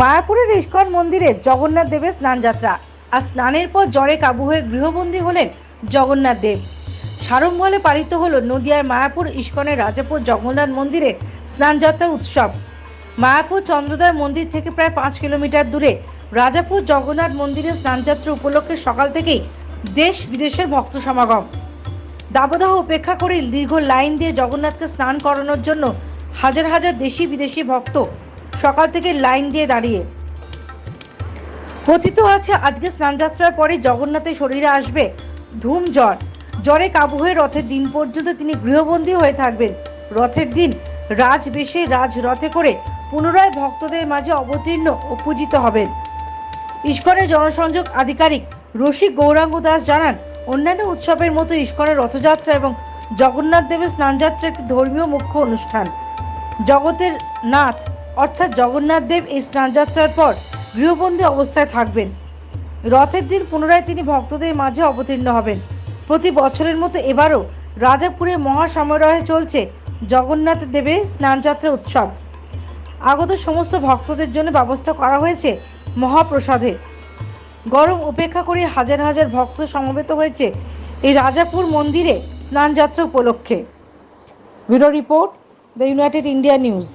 মায়াপুরের ইস্কন মন্দিরে জগন্নাথ দেবের স্নানযাত্রা আর স্নানের পর জ্বরে কাবু হয়ে গৃহবন্দী হলেন জগন্নাথ দেব। সাড়ম্বরে পালিত হলো নদিয়ার মায়াপুর ইস্কনের রাজাপুর জগন্নাথ মন্দিরে স্নানযাত্রা উৎসব। মায়াপুর চন্দ্রদয় মন্দির থেকে প্রায় পাঁচ কিলোমিটার দূরে রাজাপুর জগন্নাথ মন্দিরে স্নানযাত্রা উপলক্ষে সকাল থেকেই দেশ বিদেশের ভক্ত সমাগম। দাবদাহ উপেক্ষা করে দীর্ঘ লাইন দিয়ে জগন্নাথকে স্নান করানোর জন্য হাজার হাজার দেশি বিদেশি ভক্ত সকাল থেকে লাইন দিয়ে দাঁড়িয়ে। কথিত আছে, আজকে স্নানযাত্রার পরে জগন্নাথের শরীরে আসবে ধুম জ্বর। জ্বরে কাবু হয়ে রথের দিন পর্যন্ত তিনি গৃহবন্দী হয়ে থাকবেন। রথের দিন রাজবেশে রাজ রথে করে পুনরায় ভক্তদের মাঝে অবতীর্ণ ও পূজিত হবেন। ইস্কনের জনসংযোগ আধিকারিক রসিক গৌরাঙ্গ দাস জানান, অন্যান্য উৎসবের মতো ইস্কনের রথযাত্রা এবং জগন্নাথ দেবের স্নানযাত্রা একটি ধর্মীয় মুখ্য অনুষ্ঠান। জগতের নাথ অর্থাৎ জগন্নাথ দেব এই স্নানযাত্রার পর গৃহবন্দী অবস্থায় থাকবেন। রথের দিন পুনরায় তিনি ভক্তদের মাঝে অবতীর্ণ হবেন। প্রতি বছরের মতো এবারও রাজাপুরে মহাসমারোহে চলছে জগন্নাথ দেবের স্নানযাত্রা উৎসব। আগত সমস্ত ভক্তদের জন্য ব্যবস্থা করা হয়েছে মহাপ্রসাদে। গরম উপেক্ষা করে হাজার হাজার ভক্ত সমবেত হয়েছে এই রাজাপুর মন্দিরে স্নানযাত্রা উপলক্ষে। Bureau report, the United India news.